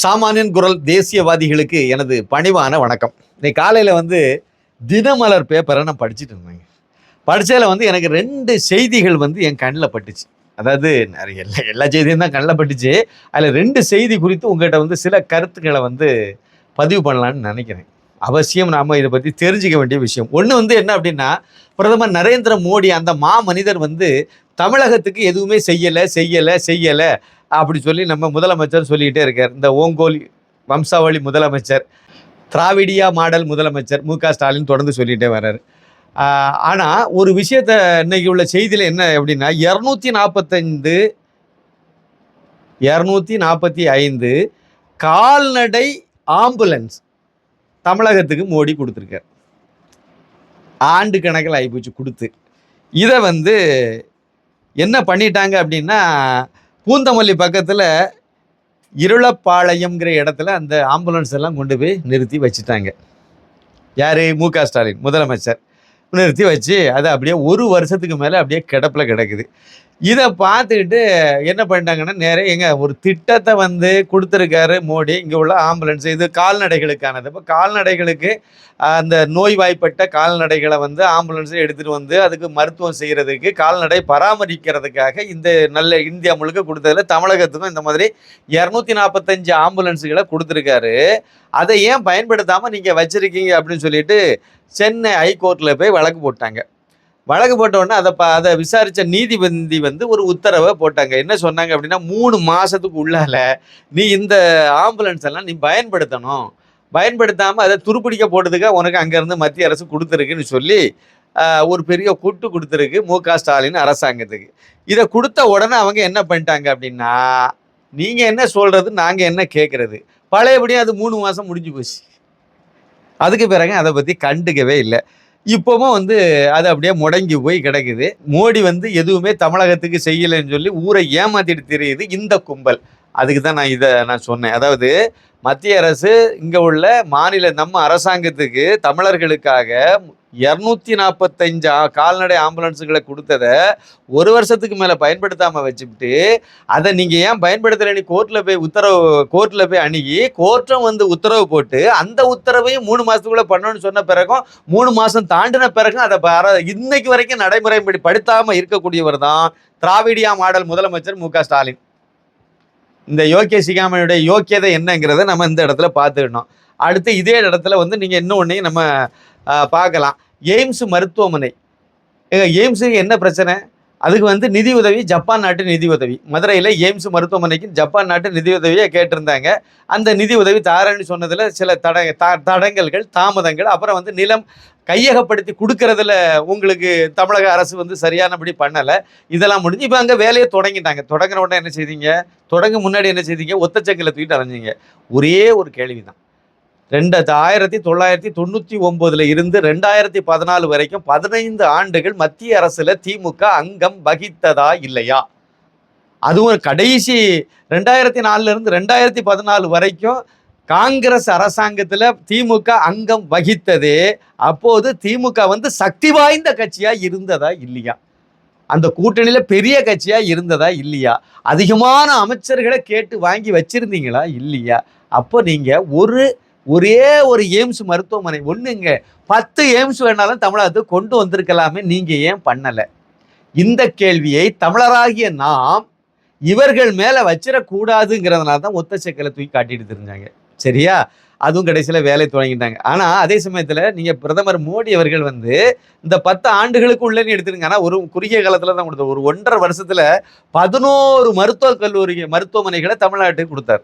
சாமானியன் குரல் தேசியவாதிகளுக்கு எனது பணிவான வணக்கம். இன்னைக்கு காலையில் வந்து தினமலர் பேப்பரை நான் படிச்சுட்டு இருந்தேங்க. படித்ததில் வந்து எனக்கு ரெண்டு செய்திகள் வந்து என் கண்ணில் பட்டுச்சு. அதாவது நிறைய எல்லா எல்லா செய்தியும் தான் கண்ணில் பட்டுச்சு. அதில் ரெண்டு செய்தி குறித்து உங்கள்கிட்ட வந்து சில கருத்துக்களை வந்து பதிவு பண்ணலான்னு நினைக்கிறேன். அவசியம் நாம் இதை பற்றி தெரிஞ்சுக்க வேண்டிய விஷயம். ஒன்று வந்து என்ன அப்படின்னா பிரதமர் நரேந்திர மோடி அந்த மா மனிதர் வந்து தமிழகத்துக்கு எதுவுமே செய்யலை செய்யலை செய்யலை. அப்படி சொல்லி நம்ம முதலமைச்சர் சொல்லிக்கிட்டே இருக்கார். இந்த ஓங்கோல் வம்சாவளி முதலமைச்சர் திராவிடியா மாடல் முதலமைச்சர் மு க ஸ்டாலின் தொடர்ந்து சொல்லிகிட்டே வர்றாரு. ஆனால் ஒரு விஷயத்த இன்னைக்கு உள்ள செய்தியில் என்ன அப்படின்னா இரநூத்தி நாற்பத்தைந்து இரநூத்தி நாற்பத்தி ஐந்து கால்நடை ஆம்புலன்ஸ் தமிழகத்துக்கு மோடி கொடுத்துருக்கார். ஆண்டு கணக்கில் ஆகிப்போச்சு கொடுத்து. இதை வந்து என்ன பண்ணிட்டாங்க அப்படின்னா பூந்தமல்லி பக்கத்தில் இருளப்பாளையம்ங்கிற இடத்துல அந்த ஆம்புலன்ஸ் எல்லாம் கொண்டு போய் நிறுத்தி வச்சுட்டாங்க. யார்? மு க. ஸ்டாலின் முதலமைச்சர். நிறுத்தி வச்சு அது அப்படியே ஒரு வருஷத்துக்கு மேலே அப்படியே கிடப்பில் கிடக்குது. இதை பார்த்துக்கிட்டு என்ன பண்ணிட்டாங்கன்னா நேரே எங்க ஒரு திட்டத்தை வந்து கொடுத்துருக்காரு மோடி. இங்கே உள்ள ஆம்புலன்ஸ் இது கால்நடைகளுக்கானது. இப்போ கால்நடைகளுக்கு அந்த நோய்வாய்ப்பட்ட கால்நடைகளை வந்து ஆம்புலன்ஸை எடுத்துகிட்டு வந்து அதுக்கு மருத்துவம் செய்கிறதுக்கு கால்நடை பராமரிக்கிறதுக்காக இந்த நல்ல இந்தியா முழுக்க கொடுத்ததுல தமிழகத்துக்கும் இந்த மாதிரி இரநூத்தி நாற்பத்தஞ்சு ஆம்புலன்ஸுகளை கொடுத்துருக்காரு. அதை ஏன் பயன்படுத்தாமல் நீங்கள் வச்சுருக்கீங்க அப்படின்னு சொல்லிட்டு சென்னை ஹைகோர்ட்டில் போய் வழக்கு போட்டாங்க. வழக்கு போட்ட உடனே அதை ப அதை விசாரித்த நீதிபதி வந்து ஒரு உத்தரவை போட்டாங்க. என்ன சொன்னாங்க அப்படின்னா மூணு மாதத்துக்கு உள்ளால நீ இந்த ஆம்புலன்ஸ் எல்லாம் நீ பயன்படுத்தணும். பயன்படுத்தாமல் அதை துருப்பிடிக்க போட்டதுக்காக உனக்கு அங்கேருந்து மத்திய அரசு கொடுத்துருக்குன்னு சொல்லி ஒரு பெரிய கூட்டு கொடுத்துருக்கு மு க. ஸ்டாலின் அரசாங்கத்துக்கு. இதை கொடுத்த உடனே அவங்க என்ன பண்ணிட்டாங்க அப்படின்னா நீங்கள் என்ன சொல்கிறது நாங்கள் என்ன கேட்குறது பழையபடியும் அது மூணு மாதம் முடிஞ்சு போச்சு. அதுக்கு பிறகு அதை பற்றி கண்டுக்கவே இல்லை. இப்போவும் வந்து அது அப்படியே முடங்கி போய் கிடக்குது. மோடி வந்து எதுவுமே தமிழகத்துக்கு செய்யலைன்னு சொல்லி ஊரை ஏமாத்திட்டு தெரியுது இந்த கும்பல். அதுக்கு தான் நான் இதை நான் சொன்னேன். அதாவது மத்திய அரசு இங்கே உள்ள மாநில நம்ம அரசாங்கத்துக்கு தமிழர்களுக்காக இரநூத்தி நாற்பத்தஞ்சு கால்நடை ஆம்புலன்ஸுகளை கொடுத்ததை ஒரு வருஷத்துக்கு மேலே பயன்படுத்தாமல் வச்சுக்கிட்டு அதை நீங்கள் ஏன் பயன்படுத்தலைன்னு கோர்ட்டில் போய் உத்தரவு கோர்ட்டில் போய் அணுகி கோர்ட்டும் வந்து உத்தரவு போட்டு அந்த உத்தரவையும் மூணு மாதத்துக்குள்ளே பண்ணணும்னு சொன்ன பிறகும் மூணு மாதம் தாண்டின பிறகும் அதை இன்னைக்கு வரைக்கும் நடைமுறைப்படி படுத்தாமல் இருக்கக்கூடியவர் தான் திராவிடியா மாடல் முதலமைச்சர் மு ஸ்டாலின். இந்த யோக்கிய சிகாமணியுடைய யோக்கியதை என்னங்கிறத நம்ம இந்த இடத்துல பார்த்துக்கணும். அடுத்து இதே இடத்துல வந்து நீங்கள் இன்னும் ஒன்றையும் நம்ம பார்க்கலாம். எய்ம்ஸ் மருத்துவமனை. எய்ம்ஸுக்கு என்ன பிரச்சனை? அதுக்கு வந்து நிதி உதவி ஜப்பான் நாட்டு நிதி உதவி மதுரையில் எய்ம்ஸ் மருத்துவமனைக்கு ஜப்பான் நாட்டு நிதி உதவியை கேட்டிருந்தாங்க. அந்த நிதி உதவி தாரேன்னு சொன்னதில் சில தட த- தடங்கல்கள் தாமதங்கள் அப்புறம் வந்து நிலம் கையகப்படுத்தி கொடுக்கறதுல உங்களுக்கு தமிழக அரசு வந்து சரியானபடி பண்ணலை. இதெல்லாம் முடிஞ்சு இப்போ அங்கே வேலையை தொடங்கிட்டாங்க. தொடங்கின உடனே என்ன செய்தீங்க? தொடங்க முன்னாடி என்ன செய்தீங்க? ஒத்தச்சங்கில் தூக்கிட்டு அலைஞ்சிங்க. ஒரே ஒரு கேள்வி தான் ரெண்டு ஆயிரத்தி தொள்ளாயிரத்தி தொண்ணூற்றி ஒம்போதில் இருந்து ரெண்டாயிரத்தி பதினாலு வரைக்கும் பதினைந்து ஆண்டுகள் மத்திய அரசுல திமுக அங்கம் வகித்ததா இல்லையா? அதுவும் கடைசி ரெண்டாயிரத்தி நாலுல இருந்து ரெண்டாயிரத்தி பதினாலு வரைக்கும் காங்கிரஸ் அரசாங்கத்துல திமுக அங்கம் வகித்ததே. அப்போது திமுக வந்து சக்தி வாய்ந்த கட்சியா இருந்ததா இல்லையா? அந்த கூட்டணியில பெரிய கட்சியா இருந்ததா இல்லையா? அதிகமான அமைச்சர்களை கேட்டு வாங்கி வச்சிருந்தீங்களா இல்லையா? அப்போ நீங்க ஒரு ஒரே ஒரு எய்ம்ஸ் மருத்துவமனை. ஒன்றுங்க பத்து எய்ம்ஸ் வேணாலும் தமிழகத்துக்கு கொண்டு வந்திருக்கலாமே. நீங்கள் ஏன் பண்ணலை? இந்த கேள்வியை தமிழராகிய நாம் இவர்கள் மேலே வச்சிடக்கூடாதுங்கிறதுனால தான் ஒத்த செக்கலை தூக்கி காட்டிட்டு தெரிஞ்சாங்க. சரியா? அதுவும் கடைசியில் வேலை தொடங்கிட்டாங்க. ஆனால் அதே சமயத்தில் நீங்கள் பிரதமர் மோடி அவர்கள் வந்து இந்த பத்து ஆண்டுகளுக்கு உள்ளேன்னு எடுத்துருங்க ஆனால் ஒரு குறுகிய காலத்தில் தான் கொடுத்தார் ஒரு ஒன்றரை வருஷத்தில் பதினோரு மருத்துவக் கல்லூரி மருத்துவமனைகளை தமிழ்நாட்டுக்கு கொடுத்தார்.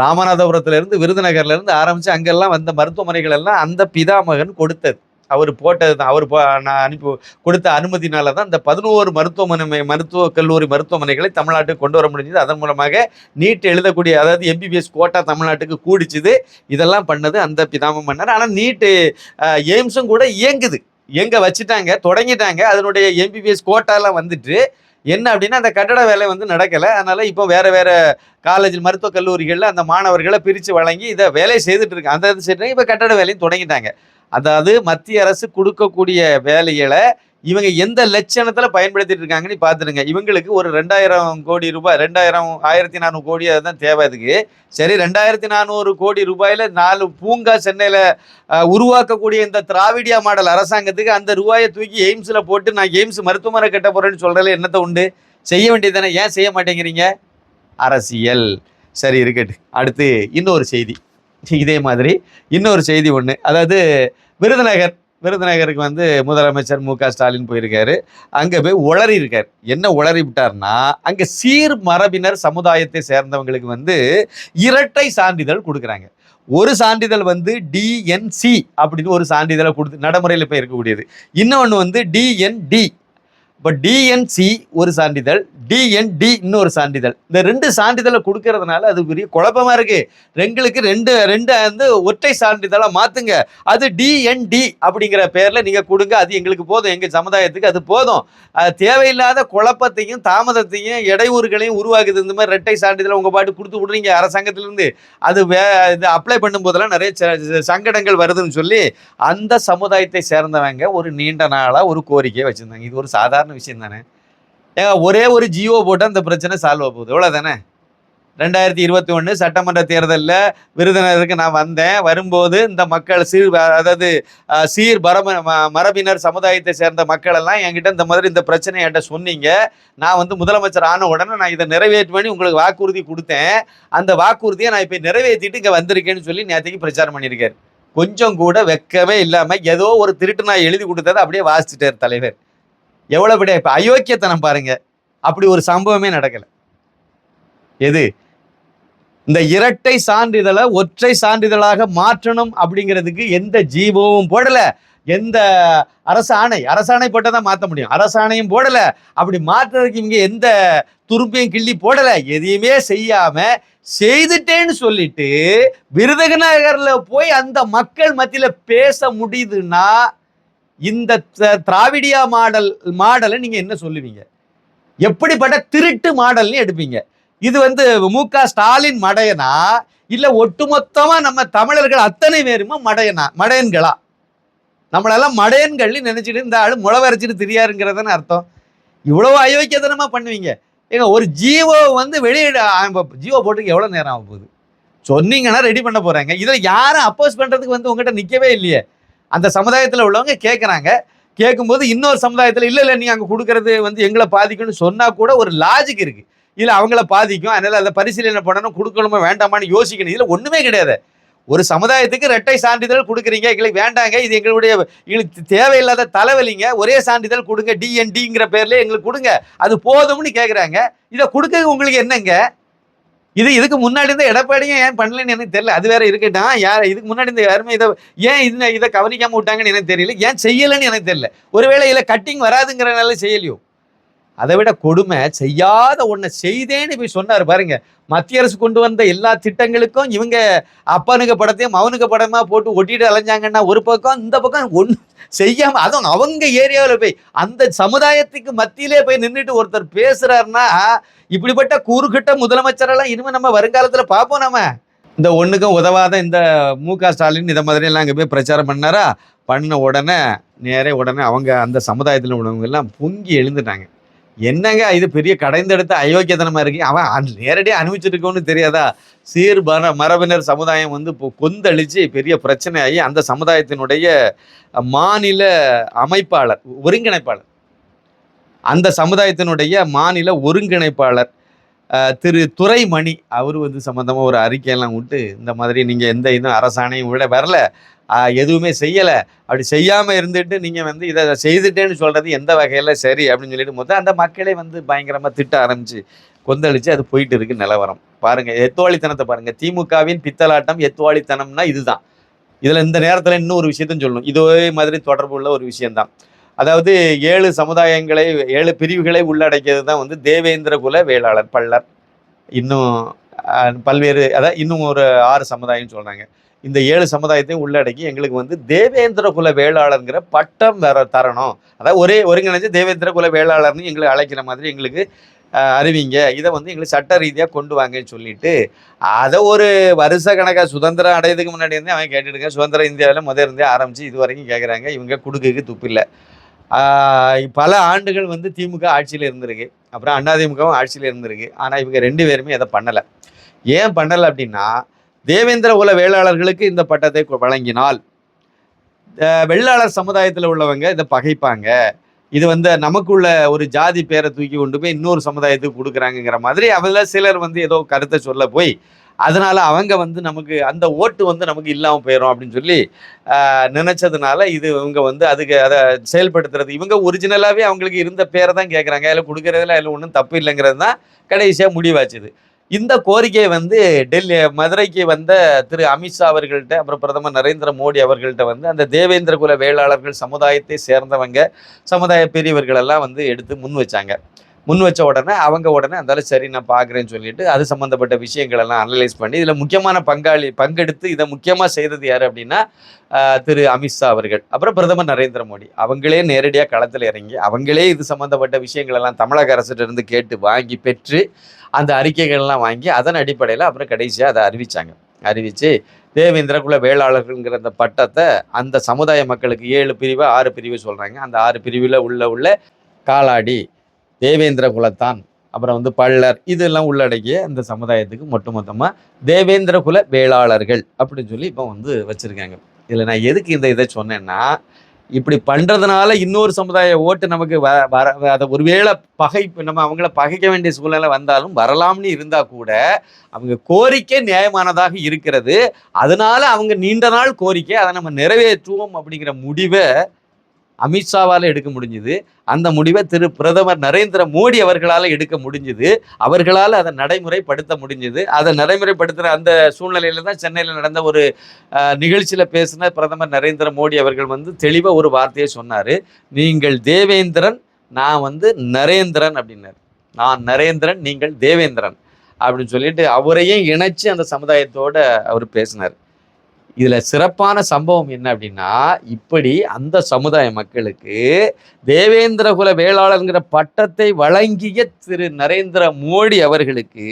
ராமநாதபுரத்துல விருதுநகர்லேருந்து ஆரம்பித்து அங்கெல்லாம் வந்த மருத்துவமனைகள் எல்லாம் அந்த பிதாமகன் கொடுத்தது. அவர் போட்டது தான். அவர் நான் அனுப்பி கொடுத்த அனுமதினால தான் இந்த பதினோரு மருத்துவமனை மருத்துவ கல்லூரி மருத்துவமனைகளை தமிழ்நாட்டுக்கு கொண்டு வர முடிஞ்சது. அதன் மூலமாக நீட் எழுதக்கூடிய அதாவது எம்பிபிஎஸ் கோட்டா தமிழ்நாட்டுக்கு கூடிச்சுது. இதெல்லாம் பண்ணது அந்த பிதாம மன்னர். ஆனால் நீட்டு எய்ம்ஸும் கூட இயங்குது. எங்கே வச்சுட்டாங்க தொடங்கிட்டாங்க. அதனுடைய எம்பிபிஎஸ் கோட்டாலாம் வந்துட்டு என்ன அப்படின்னா அந்த கட்டட வேலை வந்து நடக்கலை. அதனால் இப்போ வேறு வேறு காலேஜ் மருத்துவக் கல்லூரிகளில் அந்த மாணவர்களை பிரித்து வழங்கி இதை வேலையை செய்துட்டு இருக்காங்க. அந்த இது செய்யறாங்க இப்போ கட்டட வேலையும் தொடங்கிட்டாங்க. அதாவது மத்திய அரசு கொடுக்கக்கூடிய வேலைகளை இவங்க எந்த லட்சணத்துல பயன்படுத்திட்டு இருக்காங்கன்னு பார்த்துருங்க இவங்களுக்கு ஒரு ரெண்டாயிரம் கோடி ரூபாய் ரெண்டாயிரம் ஆயிரத்தி நானூறு கோடி அதுதான் தேவை அதுக்கு. சரி ரெண்டாயிரத்தி நானூறு கோடி ரூபாயில நாலு பூங்கா சென்னையில உருவாக்கக்கூடிய இந்த திராவிடியா மாடல் அரசாங்கத்துக்கு அந்த ரூபாயை தூக்கி எய்ம்ஸ்ல போட்டு நான் எய்ம்ஸ் மருத்துவமனை கட்ட போறேன்னு சொல்றதுல என்னத்த உண்டு? செய்ய வேண்டியதானே ஏன் செய்ய மாட்டேங்கிறீங்க? அரசியல். சரி இருக்கட்டு அடுத்து இன்னொரு செய்தி. இதே மாதிரி இன்னொரு செய்தி ஒன்று அதாவது விருதுநகர் விருதுநகருக்கு வந்து முதலமைச்சர் மு க. ஸ்டாலின் போயிருக்காரு. அங்கே போய் உளறி இருக்கார். என்ன உளறி விட்டார்னா அங்கே சீர் மரபினர் சமுதாயத்தை சேர்ந்தவங்களுக்கு வந்து இரட்டை சான்றிதழ் கொடுக்குறாங்க. ஒரு சான்றிதழ் வந்து டிஎன்சி அப்படின்னு ஒரு சான்றிதழை கொடுத்து நடைமுறையில் இப்போ இருக்கக்கூடியது. இன்னொன்று வந்து டிஎன்டி இப்போ டிஎன்சி ஒரு சான்றிதழ் டிஎன்டி இன்னொரு சான்றிதழ். இந்த ரெண்டு சான்றிதழை கொடுக்கறதுனால அது பெரிய குழப்பமாக இருக்குது எங்களுக்கு ரெண்டு ரெண்டு வந்து ஒற்றை சான்றிதழாக மாற்றுங்க அது டிஎன்டி அப்படிங்கிற பேரில் நீங்கள் கொடுங்க. அது எங்களுக்கு போதும். எங்கள் சமுதாயத்துக்கு அது போதும். அது தேவையில்லாத குழப்பத்தையும் தாமதத்தையும் இடையூறுகளையும் உருவாக்குது. இந்த மாதிரி ரெட்டை சான்றிதழை உங்கள் பாட்டு கொடுத்து விடுறீங்க அரசாங்கத்திலேருந்து. அது வே இது அப்ளை பண்ணும்போதெல்லாம் நிறைய ச- சங்கடங்கள் வருதுன்னு சொல்லி அந்த சமுதாயத்தை சேர்ந்தவங்க ஒரு நீண்ட நாளாக ஒரு கோரிக்கையை வச்சுருந்தாங்க. இது ஒரு சாதாரண விஷயம் தானே? ஏங்க ஒரே ஒரு ஜியோ போட்டால் அந்த பிரச்சனை சால்வ் ஆக போகுது. எவ்வளோ ரெண்டாயிரத்தி இருபத்தி ஒன்று சட்டமன்ற தேர்தலில் விருதுநகருக்கு நான் வந்தேன். வரும்போது இந்த மக்கள் சீர் அதாவது சீர் பரம ம- மரபினர் சமுதாயத்தை சேர்ந்த மக்கள் எல்லாம் என்கிட்ட இந்த மாதிரி இந்த பிரச்சனை என்கிட்ட சொன்னீங்க. நான் வந்து முதலமைச்சர் ஆன உடனே நான் இதை நிறைவேற்றுவேன்னு உங்களுக்கு வாக்குறுதி கொடுத்தேன். அந்த வாக்குறுதியை நான் இப்போ நிறைவேற்றிட்டு இங்கே வந்திருக்கேன்னு சொல்லி நேற்றுக்கு பிரச்சாரம் பண்ணியிருக்காரு. கொஞ்சம் கூட வெக்கமே இல்லாமல் ஏதோ ஒரு திருட்டு நான் எழுதி கொடுத்ததை அப்படியே வாசிச்சிட்டார் தலைவர். எவ்வளோ பெரிய இப்போ அயோக்கியத்தனம் பாருங்க. அப்படி ஒரு சம்பவமே நடக்கலை. எது? இந்த இரட்டை சான்றிதழை ஒற்றை சான்றிதழாக மாற்றணும் அப்படிங்கிறதுக்கு எந்த ஜீவமும் போடல. எந்த அரசாணை அரசாணை போட்டால் தான் மாற்ற முடியும். அரசாணையும் போடல. அப்படி மாற்றுறதுக்கு இங்கே எந்த துருப்பையும் கிள்ளி போடல. எதையுமே செய்யாம செய்துட்டேன்னு சொல்லிட்டு விருதுநகர்ல போய் அந்த மக்கள் மத்தியில பேச முடியுதுன்னா இந்த த- திராவிடியா மாடல் மாடலை நீங்கள் என்ன சொல்லுவீங்க? எப்படிப்பட்ட திருட்டு மாடல்னு எடுப்பீங்க. இது வந்து மு க ஸ்டாலின் மடையனா? இல்லை ஒட்டுமொத்தமாக நம்ம தமிழர்கள் அத்தனை பேருமா மடையனா மடையன்களா? நம்மளெல்லாம் மடையன்கள்னு நினச்சிட்டு இந்த ஆள் முளவரைச்சிட்டு தெரியாருங்கிறதான அர்த்தம். இவ்வளோ அயோக்கியதனமாக பண்ணுவீங்க. ஏங்க ஒரு ஜீவோ வந்து வெளியிட ஜீவோ போட்டுக்கு எவ்வளோ நேரம் ஆக போகுது? சொன்னீங்கன்னா ரெடி பண்ண போகிறாங்க இதில் யாரும் அப்போஸ் பண்ணுறதுக்கு வந்து உங்ககிட்ட நிற்கவே இல்லையே. அந்த சமுதாயத்தில் உள்ளவங்க கேட்குறாங்க கேட்கும்போது இன்னொரு சமுதாயத்தில் இல்லை இல்லை நீங்கள் அங்கே கொடுக்கறது வந்து எங்களை பாதிக்கும்னு சொன்னால் கூட ஒரு லாஜிக் இருக்குது இல்லை அவங்கள பாதிக்கும். அதனால் அதை பரிசீலனை பண்ணணும் கொடுக்கணுமா வேண்டாமான்னு யோசிக்கணும். இதில் ஒன்றுமே கிடையாது. ஒரு சமுதாயத்துக்கு இரட்டை சான்றிதழ் கொடுக்குறீங்க எங்களுக்கு வேண்டாங்க. இது எங்களுடைய எங்களுக்கு தேவையில்லாத தலைவலிங்க. ஒரே சான்றிதழ் கொடுங்க. டிஎன்டிங்கிற பேரில் எங்களுக்கு கொடுங்க. அது போதும்னு கேட்குறாங்க இதை கொடுக்க உங்களுக்கு என்னங்க? இது இதுக்கு முன்னாடி இருந்த எடப்பாடியும் ஏன் பண்ணலன்னு எனக்கு தெரியல. அது வேற இருக்கட்டும். யார் இதுக்கு முன்னாடி இந்த யாருமே இதை ஏன் இது இதை கவனிக்காம விட்டாங்கன்னு எனக்கு தெரியல. ஏன் செய்யலைன்னு எனக்கு தெரியல. ஒருவேளை இதில் கட்டிங் வராதுங்கிறனால செய்யலையோ? அதை விட கொடுமை செய்யாத ஒன்றை செய்தேன்னு போய் சொன்னார் பாருங்க. மத்திய அரசு கொண்டு வந்த எல்லா திட்டங்களுக்கும் இவங்க அப்பனுக்கு படத்தையும் மவனுக்கு படமா போட்டு ஒட்டிட்டு அலைஞ்சாங்கன்னா ஒரு பக்கம் இந்த பக்கம் ஒன்று செய்யாம அதுவும் அவங்க ஏரியாவில் போய் அந்த சமுதாயத்துக்கு மத்தியிலே போய் நின்றுட்டு ஒருத்தர் பேசுறாருன்னா இப்படிப்பட்ட கூறுகிட்ட முதலமைச்சரெல்லாம் இனிமே நம்ம வருங்காலத்துல பார்ப்போம் நம்ம இந்த ஒண்ணுக்கும் உதவாத இந்த மு க ஸ்டாலின் இதை மாதிரி எல்லாம் அங்கே போய் பிரச்சாரம் பண்ணாரா? பண்ண உடனே நேரே உடனே அவங்க அந்த சமுதாயத்தில் உள்ளவங்க எல்லாம் பொங்கி எழுந்துட்டாங்க. என்னங்க இது பெரிய கடைந்தெடுத்த அயோக்கியதனமா இருக்கு அவன் நேரடியாக நேரடியா அனுபவிச்சிருக்கோன்னு தெரியாதா? சீர் மர மரபினர் சமுதாயம் வந்து இப்போ கொந்தளிச்சு பெரிய பிரச்சனை ஆகி அந்த சமுதாயத்தினுடைய மாநில அமைப்பாளர் ஒருங்கிணைப்பாளர். அந்த சமுதாயத்தினுடைய மாநில ஒருங்கிணைப்பாளர் திரு துரைமணி அவர் வந்து சம்மந்தமாக ஒரு அறிக்கையெல்லாம் விட்டு இந்த மாதிரி நீங்கள் எந்த இதுவும் அரசாணையும் விட வரல. எதுவுமே செய்யலை. அப்படி செய்யாமல் இருந்துட்டு நீங்கள் வந்து இதை செய்துட்டேன்னு சொல்கிறது எந்த வகையில் சரி அப்படின்னு சொல்லிட்டு மொத்தம் அந்த மக்களே வந்து பயங்கரமாக திட்ட ஆரம்பிச்சு கொந்தளிச்சு அது போயிட்டு இருக்கு நிலவரம். பாருங்கள் எத்துவாளித்தனத்தை பாருங்கள் திமுகவின் பித்தலாட்டம் எத்துவாளித்தனம்னா இதுதான். இதில் இந்த நேரத்தில் இன்னும் ஒரு விஷயத்தையும் சொல்லணும். இதே மாதிரி தொடர்பு உள்ள ஒரு விஷயந்தான் அதாவது ஏழு சமுதாயங்களை ஏழு பிரிவுகளை உள்ளடக்கியது தான் வந்து தேவேந்திர குல வேளாளர் பள்ளர். இன்னும் பல்வேறு அதாவது இன்னும் ஒரு ஆறு சமுதாயம்னு சொல்கிறாங்க இந்த ஏழு சமுதாயத்தையும் உள்ளடக்கி எங்களுக்கு வந்து தேவேந்திர குல வேளாளருங்கிற பட்டம் வேற தரணும். அதாவது ஒரே ஒருங்கிணைஞ்சு தேவேந்திர குல வேளாளர்னு எங்களை அழைக்கிற மாதிரி எங்களுக்கு அறிவிங்க. இதை வந்து எங்களுக்கு சட்ட ரீதியாக கொண்டு வாங்கன்னு சொல்லிட்டு அதை ஒரு வருஷ கணக்காக சுதந்திரம் அடையதுக்கு முன்னாடி இருந்தே அவன் கேட்டுடுங்க சுதந்திர இந்தியாவில் முதல் இருந்தே ஆரம்பித்து இது வரைக்கும் கேட்குறாங்க இவங்க குடுக்குக்கு துப்பில்லை பல ஆண்டுகள் வந்து திமுக ஆட்சியில் இருந்திருக்கு. அப்புறம் அதிமுகவும் ஆட்சியில் இருந்திருக்கு. ஆனால் இவங்க ரெண்டு பேருமே அதை பண்ணலை. ஏன் பண்ணலை அப்படின்னா தேவேந்திர குல வேளாளர்களுக்கு இந்த பட்டத்தை வழங்கினால் வெள்ளாளர் சமுதாயத்தில் உள்ளவங்க இதை பகைப்பாங்க. இது வந்து நமக்குள்ள ஒரு ஜாதி பேரை தூக்கி கொண்டு போய் இன்னொரு சமுதாயத்துக்கு கொடுக்குறாங்கங்கிற மாதிரி அதில் சிலர் வந்து ஏதோ கருத்தை சொல்ல போய் அதனால் அவங்க வந்து நமக்கு அந்த ஓட்டு வந்து நமக்கு இல்லாமல் போயிடும் அப்படின்னு சொல்லி நினச்சதுனால இது இவங்க வந்து அதுக்கு அதை செயல்படுத்துறது. இவங்க ஒரிஜினலாகவே அவங்களுக்கு இருந்த பேரை தான் கேட்குறாங்க அதில் கொடுக்குறதுல அதில் ஒன்றும் தப்பு இல்லைங்கிறது தான் கடைசியாக முடிவாச்சுது. இந்த கோரிக்கையை வந்து டெல்லி மதுரைக்கு வந்த திரு அமித்ஷா அவர்கள்ட்ட அப்புறம் பிரதமர் நரேந்திர மோடி அவர்கள்ட்ட வந்து அந்த தேவேந்திர குல வேளாளர்கள் சமுதாயத்தை சேர்ந்தவங்க சமுதாய பெரியவர்கள் எல்லாம் வந்து எடுத்து முன் வச்சாங்க. முன் வச்ச உடனே அவங்க உடனே அந்தாலும் சரி நான் பார்க்குறேன்னு சொல்லிட்டு அது சம்மந்தப்பட்ட விஷயங்கள் எல்லாம் அனலைஸ் பண்ணி இதில் முக்கியமான பங்காளி பங்கெடுத்து இதை முக்கியமாக செய்தது யார் அப்படின்னா திரு அமித்ஷா அவர்கள். அப்புறம் பிரதமர் நரேந்திர மோடி. அவங்களே நேரடியாக களத்தில் இறங்கி அவங்களே இது சம்மந்தப்பட்ட விஷயங்கள் எல்லாம் தமிழக அரசிட்டருந்து கேட்டு வாங்கி பெற்று அந்த அறிக்கைகள்லாம் வாங்கி அதன் அடிப்படையில் அப்புறம் கடைசியாக அதை அறிவித்தாங்க அறிவித்து தேவேந்திரகுல வேளாளர்கள்ங்கிற அந்த பட்டத்தை அந்த சமுதாய மக்களுக்கு ஏழு பிரிவு ஆறு பிரிவு சொல்கிறாங்க அந்த ஆறு பிரிவில் உள்ள உள்ள காலாடி தேவேந்திர குலத்தான் அப்புறம் வந்து பள்ளர் இதெல்லாம் உள்ளடக்கிய இந்த சமுதாயத்துக்கு ஒட்டுமொத்தமாக தேவேந்திர குல வேளாளர்கள் அப்படின்னு சொல்லி இப்போ வந்து வச்சுருக்காங்க. இதில் நான் எதுக்கு இந்த இதை சொன்னேன்னா இப்படி பண்ணுறதுனால இன்னொரு சமுதாய ஓட்டு நமக்கு வ வர அதை ஒருவேளை பகை நம்ம அவங்கள பகைக்க வேண்டிய சூழ்நிலை வந்தாலும் வரலாம்னு இருந்தால் கூட அவங்க கோரிக்கை நியாயமானதாக இருக்கிறது. அதனால அவங்க நீண்ட நாள் கோரிக்கை அதை நம்ம நிறைவேற்றுவோம் அப்படிங்கிற முடிவை அமித்ஷாவால் எடுக்க முடிஞ்சுது. அந்த முடிவை திரு பிரதமர் நரேந்திர மோடி அவர்களால் எடுக்க முடிஞ்சுது. அவர்களால் அதை நடைமுறைப்படுத்த முடிஞ்சுது. அதை நடைமுறைப்படுத்துகிற அந்த சூழ்நிலையில் தான் சென்னையில் நடந்த ஒரு நிகழ்ச்சியில் பேசின பிரதமர் நரேந்திர மோடி அவர்கள் வந்து தெளிவாக ஒரு வார்த்தையை சொன்னார். நீங்கள் தேவேந்திரன் நான் வந்து நரேந்திரன் அப்படின்னார். நான் நரேந்திரன் நீங்கள் தேவேந்திரன் அப்படின்னு சொல்லிட்டு அவரையும் இணைச்சு அந்த சமுதாயத்தோட அவர் பேசினார். இதில் சிறப்பான சம்பவம் என்ன அப்படின்னா இப்படி அந்த சமுதாய மக்களுக்கு தேவேந்திரகுல வேளாளருங்கிற வேளாளர்ங்கிற பட்டத்தை வழங்கிய திரு நரேந்திர மோடி அவர்களுக்கு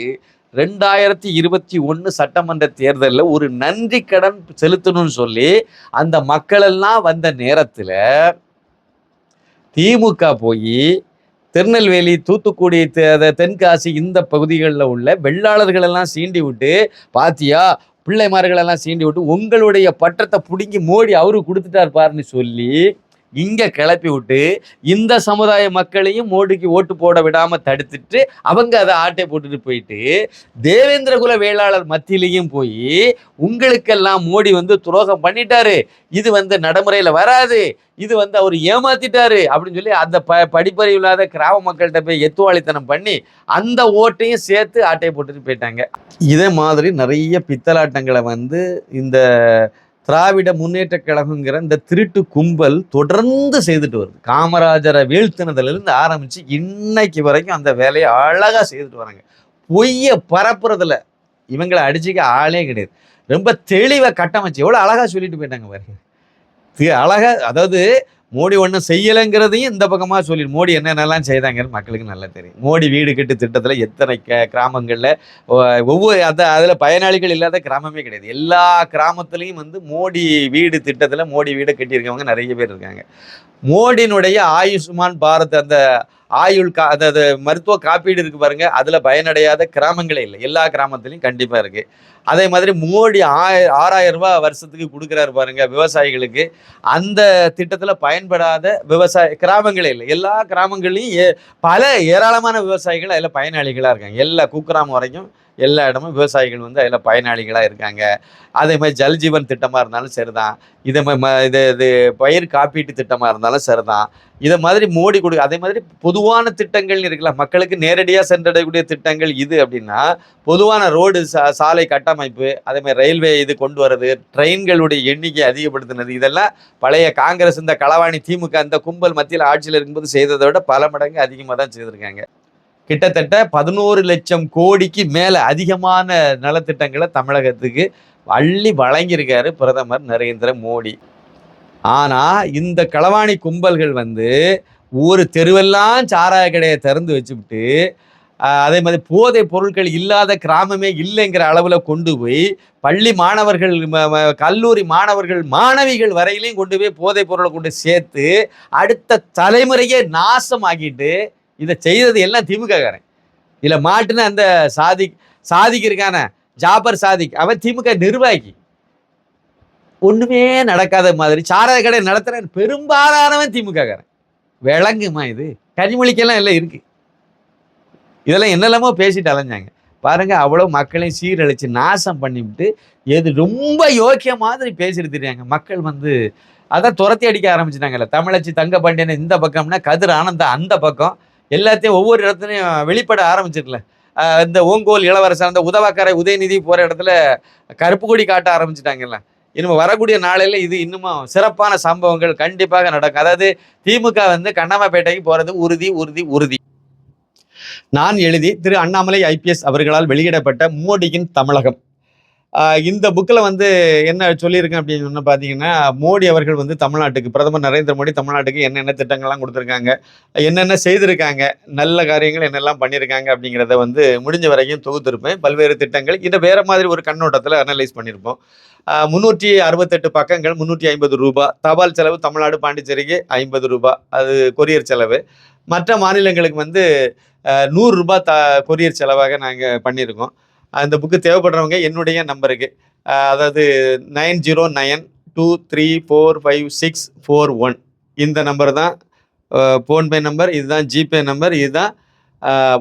ரெண்டாயிரத்தி இருபத்தி ஒன்று சட்டமன்ற தேர்தலில் ஒரு நன்றி கடன் செலுத்தணும்னு சொல்லி அந்த மக்களெல்லாம் வந்த நேரத்தில் திமுக போய் திருநெல்வேலி தூத்துக்குடி தென்காசி இந்த பகுதிகளில் உள்ள வெள்ளாளர்கள் எல்லாம் சீண்டி விட்டு பாத்தியா பிள்ளைமார்களெல்லாம் சீண்டி விட்டு உங்களுடைய பட்டத்தை பிடுங்கி மோடி அவரு கொடுத்துட்டார் பாருன்னு சொல்லி இங்கே கிளப்பி விட்டு இந்த சமுதாய மக்களையும் மோடிக்கு ஓட்டு போட விடாமல் தடுத்துட்டு அவங்க அதை ஆட்டை போட்டுட்டு போயிட்டு தேவேந்திர குல வேளாளர் மத்தியிலையும் போய் உங்களுக்கெல்லாம் மோடி வந்து துரோகம் பண்ணிட்டாரு. இது வந்து நடைமுறையில் வராது. இது வந்து அவர் ஏமாத்திட்டாரு அப்படின்னு சொல்லி அந்த ப படிப்பறிவு இல்லாத கிராம மக்கள்கிட்ட போய் எத்துவாளித்தனம் பண்ணி அந்த ஓட்டையும் சேர்த்து ஆட்டையை போட்டுட்டு போயிட்டாங்க. இதே மாதிரி நிறைய பித்தலாட்டங்களை வந்து இந்த திராவிட முன்னேற்ற கழகங்கிற இந்த திருட்டு கும்பல் தொடர்ந்து செய்துட்டு வருது. காமராஜரை வீழ்த்தினதுலேருந்து ஆரம்பித்து இன்னைக்கு வரைக்கும் அந்த வேலையை அழகாக செய்துட்டு வராங்க. பொய்யை பரப்புறதுல இவங்களை அடிச்சுக்க ஆளே கிடையாது. ரொம்ப தெளிவாக கட்டமைச்சு எவ்வளோ அழகாக சொல்லிட்டு போயிட்டாங்க பாருங்க. தி- அதாவது மோடி ஒன்றும் செய்யலைங்கிறதையும் இந்த பக்கமாக சொல்லி மோடி என்னென்னலாம் செய்தாங்கன்னு மக்களுக்கு நல்லா தெரியும். மோடி வீடு கட்டு திட்டத்தில் எத்தனை க கிராமங்களில் ஒவ்வொரு அந்த அதில் பயனாளிகள் இல்லாத கிராமமே கிடையாது. எல்லா கிராமத்துலேயும் வந்து மோடி வீடு திட்டத்தில் மோடி வீடை கட்டியிருக்கவங்க நிறைய பேர் இருக்காங்க. மோடியினுடைய ஆயுஷ்மான் பாரத் அந்த ஆயுள் கா அதாவது மருத்துவ காப்பீடு இருக்கு பாருங்க. அதில் பயனடையாத கிராமங்களே இல்லை. எல்லா கிராமத்துலையும் கண்டிப்பாக இருக்கு. அதே மாதிரி மோடி ஆய ஆறாயிரம் ரூபா வருஷத்துக்கு கொடுக்குறாரு பாருங்க விவசாயிகளுக்கு. அந்த திட்டத்தில் பயன்படாத விவசாய கிராமங்களே இல்லை. எல்லா கிராமங்களையும் ஏ பல ஏராளமான விவசாயிகள் அதில் பயனாளிகளாக இருக்காங்க. எல்லா குக்கிராமம் வரைக்கும் எல்லா இடமும் விவசாயிகள் வந்து அதில் பயனாளிகளாக இருக்காங்க. அதே மாதிரி ஜல்ஜீவன் திட்டமாக இருந்தாலும் சரிதான். இதே மாதிரி ம- இது இது பயிர் காப்பீட்டு திட்டமாக இருந்தாலும் சரிதான். இதை மாதிரி மோடி கொடு அதே மாதிரி பொதுவான திட்டங்கள்னு இருக்கலாம் மக்களுக்கு நேரடியாக சென்றடையக்கூடிய திட்டங்கள் இது அப்படின்னா பொதுவான ரோடு சா சாலை கட்டமைப்பு அதே மாதிரி ரயில்வே இது கொண்டு வர்றது ட்ரெயின்களுடைய எண்ணிக்கை அதிகப்படுத்தினது இதெல்லாம் பழைய காங்கிரஸ் இந்த களவாணி திமுக அந்த கும்பல் மத்தியில் ஆட்சியில் இருக்கும்போது செய்ததை விட பல மடங்கு அதிகமாக தான் செய்திருக்காங்க. கிட்டத்தட்ட பதினோரு லட்சம் கோடிக்கு மேலே அதிகமான நலத்திட்டங்களை தமிழகத்துக்கு அள்ளி வழங்கியிருக்காரு பிரதமர் நரேந்திர மோடி. ஆனால் இந்த களவாணி கும்பல்கள் வந்து ஒரு தெருவெல்லாம் சாராய கடையை திறந்து வச்சுக்கிட்டு அதே மாதிரி போதை பொருட்கள் இல்லாத கிராமமே இல்லைங்கிற அளவில் கொண்டு போய் பள்ளி மாணவர்கள் கல்லூரி மாணவர்கள் மாணவிகள் வரையிலையும் கொண்டு போய் போதைப் பொருளை கொண்டு சேர்த்து அடுத்த தலைமுறையே நாசமாக்கிட்டு இதை செய்தது எல்லாம் திமுககாரன். இதில் மாட்டுன அந்த சாதிக் சாதிக் இருக்கான ஜாபர் சாதிக் அவன் திமுக நிர்வாகி. ஒன்றுமே நடக்காத மாதிரி சாராய கடை நடத்துகிறேன் பெரும்பாலானவன் திமுககாரன். விளங்குமா இது? கனிமொழிக்கெல்லாம் எல்லாம் இருக்குது இதெல்லாம் என்னெல்லாமோ பேசிட்டு அலைஞ்சாங்க. பாருங்க அவ்வளோ மக்களையும் சீரழிச்சு நாசம் பண்ணிவிட்டு எது ரொம்ப யோக்கிய மாதிரி பேசிடுத்துறாங்க மக்கள் வந்து அதான் துரத்தி அடிக்க ஆரம்பிச்சிட்டாங்கல்ல. தமிழச்சி தங்க பாண்டியன் இந்த பக்கம்னா கதிர் ஆனந்தா அந்த பக்கம். எல்லாத்தையும் ஒவ்வொரு இடத்துலையும் வெளிப்பட ஆரம்பிச்சிருக்கல. இந்த ஓங்கோல் இளவரசர் அந்த உதவாக்கரை உதயநிதி போகிற இடத்துல கருப்பு கொடி காட்ட ஆரம்பிச்சிட்டாங்கல்ல. இனிமேல் வரக்கூடிய நாளையில் இது இன்னமும் சிறப்பான சம்பவங்கள் கண்டிப்பாக நடக்கும். அதாவது திமுக வந்து கண்ணாமப்பேட்டைக்கு போகிறது உறுதி உறுதி உறுதி. நான் எழுதி திரு அண்ணாமலை ஐபிஎஸ் அவர்களால் வெளியிடப்பட்ட மோடியின் தமிழகம். இந்த புக்கில் வந்து என்ன சொல்லியிருக்கேன் அப்படின்னு சொன்னால் பார்த்தீங்கன்னா மோடி அவர்கள் வந்து தமிழ்நாட்டுக்கு பிரதமர் நரேந்திர மோடி தமிழ்நாட்டுக்கு என்னென்ன திட்டங்கள்லாம் கொடுத்துருக்காங்க என்னென்ன செய்திருக்காங்க நல்ல காரியங்கள் என்னெல்லாம் பண்ணியிருக்காங்க அப்படிங்கிறத வந்து முடிஞ்ச வரைக்கும் தொகுத்திருப்பேன். பல்வேறு திட்டங்கள். இதை வேறு மாதிரி ஒரு கண்ணோட்டத்தில் அனலைஸ் பண்ணியிருப்போம். முந்நூற்றி அறுபத்தெட்டு பக்கங்கள் முந்நூற்றி ஐம்பது ரூபாய் தபால் செலவு தமிழ்நாடு பாண்டிச்சேரிக்கு ஐம்பது ரூபாய் அது கொரியர் செலவு. மற்ற மாநிலங்களுக்கு வந்து நூறுரூபா நூறு ரூபாய் த கொரியர் செலவாக நாங்கள் பண்ணியிருக்கோம். அந்த புக்கு தேவைப்படுறவங்க என்னுடைய நம்பருக்கு. அதாவது nine zero nine two three four five six four one. இந்த நம்பர் தான் ஃபோன்பே நம்பர் இதுதான் ஜிபே நம்பர் இதுதான்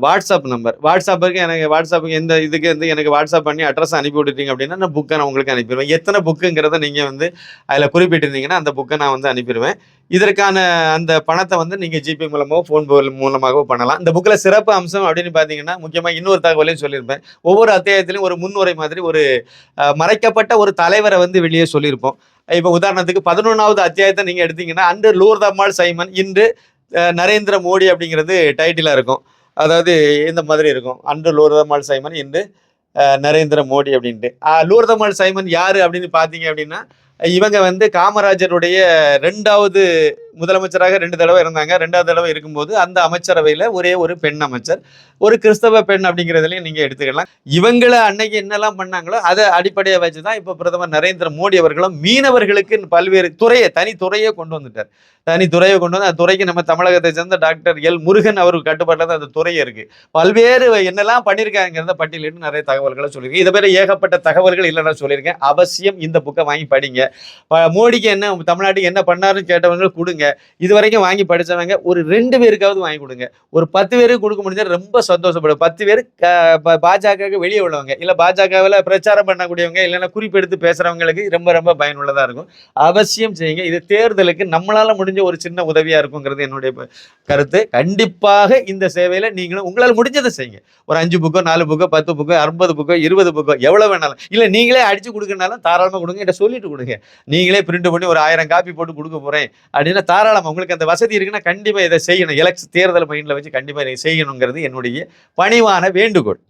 வாட்ஸ்அப் நம்பர். வாட்ஸ்அப்புக்கு எனக்கு வாட்ஸ்அப்புக்கு எந்த இதுக்கு வந்து எனக்கு வாட்ஸ்அப் பண்ணி அட்ரஸ் அனுப்பி விட்டுட்டீங்க அப்படின்னா நான் புக்கை நான் உங்களுக்கு அனுப்பிடுவேன். எத்தனை புக்குங்கிறத நீங்கள் வந்து அதில் குறிப்பிட்டிருந்தீங்கன்னா அந்த புக்கை நான் வந்து அனுப்பிடுவேன். இதற்கான அந்த பணத்தை வந்து நீங்கள் ஜிபே மூலமாகவோ ஃபோன் மூலமாகவோ பண்ணலாம். இந்த புக்கில் சிறப்பு அம்சம் அப்படின்னு பார்த்தீங்கன்னா முக்கியமாக இன்னொரு தகவலையும் சொல்லியிருப்பேன். ஒவ்வொரு அத்தியாயத்திலையும் ஒரு முன்னுரை மாதிரி ஒரு மறைக்கப்பட்ட ஒரு தலைவரை வந்து வெளியே சொல்லியிருப்போம். இப்போ உதாரணத்துக்கு பதினொன்றாவது அத்தியாயத்தை நீங்கள் எடுத்தீங்கன்னா அன்று லூர்தம்மாள் சைமன் இன்று நரேந்திர மோடி அப்படிங்கிறது டைட்டிலாக இருக்கும். அதாவது இந்த மாதிரி இருக்கும். அன்று லூர்தமால் சைமன் இன்று நரேந்திர மோடி அப்படின்ட்டு. லூர்தமால் சைமன் யாரு அப்படின்னு பார்த்தீங்க அப்படின்னா இவங்க வந்து காமராஜருடைய ரெண்டாவது முதலமைச்சராக ரெண்டு தடவை இருந்தாங்க. ரெண்டாவது தடவை இருக்கும்போது அந்த அமைச்சரவையில் ஒரே ஒரு பெண் அமைச்சர். ஒரு கிறிஸ்தவ பெண் அப்படிங்கிறதுலையும் நீங்கள் எடுத்துக்கலாம். இவங்களை அன்னைக்கு என்னெல்லாம் பண்ணாங்களோ அதை அடிப்படையை வச்சு தான் இப்போ பிரதமர் நரேந்திர மோடி அவர்களும் மீனவர்களுக்கு பல்வேறு துறையை தனி துறையை கொண்டு வந்துட்டார். தனி துறையை கொண்டு வந்து அந்த துறைக்கு நம்ம தமிழகத்தை சேர்ந்த டாக்டர் எல் முருகன் அவருக்கு கட்டுப்பாட்டில் தான் அந்த துறையை இருக்குது பல்வேறு என்னெல்லாம் பண்ணியிருக்காங்கிறத பட்டியலிட்டு நிறைய தகவல்களை சொல்லியிருக்கேன். இதை பேர் ஏகப்பட்ட தகவல்கள் இல்லைன்னா சொல்லியிருக்கேன். அவசியம் இந்த புக்கை வாங்கி படிங்க. மோடிக்கு என்ன தமிழ்நாட்டுக்கு என்ன பண்ணாருன்னு கேட்டவங்க கொடுங்க. இது வரைக்கும் வாங்கி படிச்சவங்க ஒரு ரெண்டு பேருக்காவது வாங்கி கொடுங்க. ஒரு பத்து பேருக்கு கொடுக்க முடிஞ்சால் ரொம்ப சந்தோஷப்படும் பத்து பேர் பாஜகவுக்கு வெளியே உள்ளவங்க. இல்லை பாஜகவில் பிரச்சாரம் பண்ணக்கூடியவங்க இல்லைன்னா குறிப்பெடுத்து பேசுறவங்களுக்கு ரொம்ப ரொம்ப பயனுள்ளதாக இருக்கும். அவசியம் செய்யுங்க. இது தேர்தலுக்கு நம்மளால முடிஞ்ச ஒரு சின்ன உதவியா இருக்குங்கிறது என்னுடைய கருத்து. கண்டிப்பாக இந்த சேவையில நீங்களும் உங்களால் முடிஞ்சதை செய்யுங்க. ஒரு அஞ்சு புக்கோ நாலு புக்கோ பத்து புக்கோ ஐம்பது புக்கோ இருபது புக்கோ எவ்வளவு வேணாலும். இல்ல நீங்களே அடிச்சு கொடுக்கறனாலும் தாராளமா கொடுங்க. என்கிட்ட சொல்லிட்டு கொடுங்க. நீங்களே பிரிண்ட் பண்ணி ஒரு ஆயிரம் காப்பி போட்டு கொடுக்க போறேன். அப்படின்னா தாராளமாக உங்களுக்கு அந்த வசதி இருக்குன்னா கண்டிப்பாக இதை செய்யணும். எலக்ஷன் தேர்தல் மைண்டில் வச்சு கண்டிப்பா இதை செய்யணுங்கிறது என்னுடைய பணிவான வேண்டுகோள்.